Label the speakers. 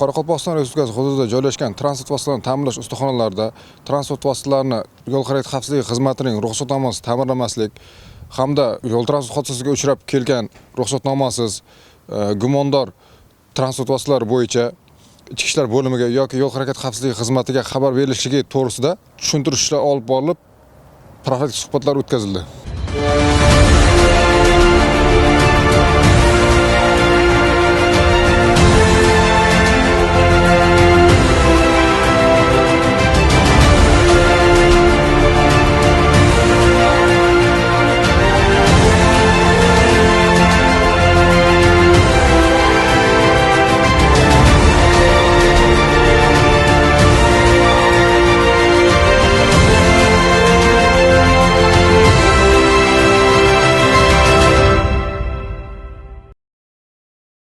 Speaker 1: qoraqalpog'iston respublikasi hududida joylashgan transport vositalarini ta'minlash ustaxonalarida transport vositalarini yo'l harakati xavfsizligi xizmatining ruxsatnomasiz ta'mirlamaslik hamda yo'l transport hodisasiga uchrab kelgan ruxsatnomasiz e, gumondor transport vositalari bo'yicha ichki ishlar bo'limiga yoki yo'l harakati xavfsizligi xizmatiga xabar berilishligi to'g'risida tushuntirish ishlari olib borilib profilaktik suhbatlar o'tkazildi.